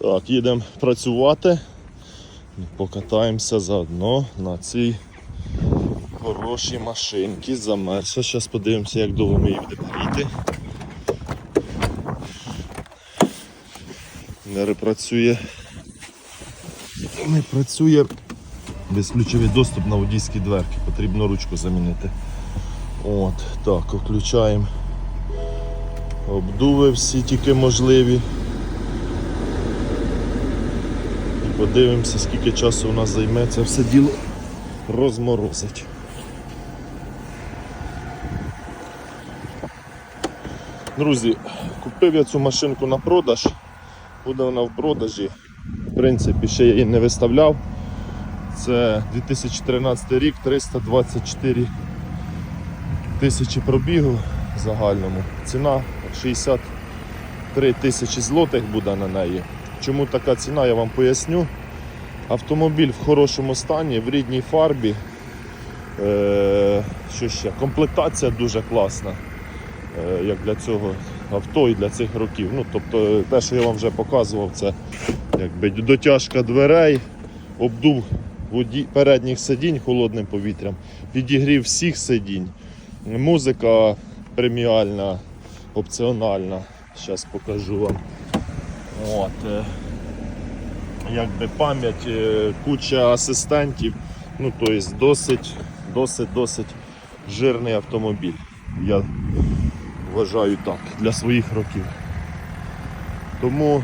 Так, їдемо працювати. Покатаємося заодно на цій хорошій машинці. Замерзла. Зараз подивимося, як довго ми її будемо гріти. Не працює. Не працює безключовий доступ на водійські дверки. Потрібно ручку замінити. От, так, включаємо обдуви всі тільки можливі. І подивимося, скільки часу у нас займе це все діло розморозить. Друзі, купив я цю машинку на продаж. Буде вона в продажі. В принципі, ще я її не виставляв. Це 2013 рік, 324 тисячі пробігу загальному. Ціна 63 тисячі злотих буде на неї. Чому така ціна, я вам поясню. Автомобіль в хорошому стані, в рідній фарбі. Е, що ще? Комплектація дуже класна, е, як для цього авто і для цих років. Ну, тобто, те, що я вам вже показував, це якби дотяжка дверей, обдув передніх сидінь холодним повітрям, підігрів всіх сидінь. Музика преміальна, опціональна. Зараз покажу вам. От, е, якби пам'ять, е, куча асистентів. Ну, тобто досить, досить, досить жирний автомобіль. Я вважаю так, для своїх років. Тому,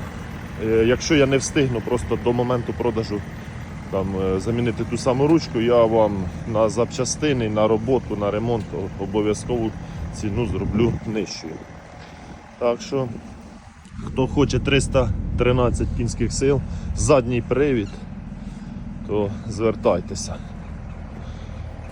е, якщо я не встигну просто до моменту продажу там, замінити ту саму ручку, я вам на запчастини, на роботу, на ремонт обов'язкову ціну зроблю нижчою. Так що, хто хоче 313 кінських сил, задній привід, то звертайтеся.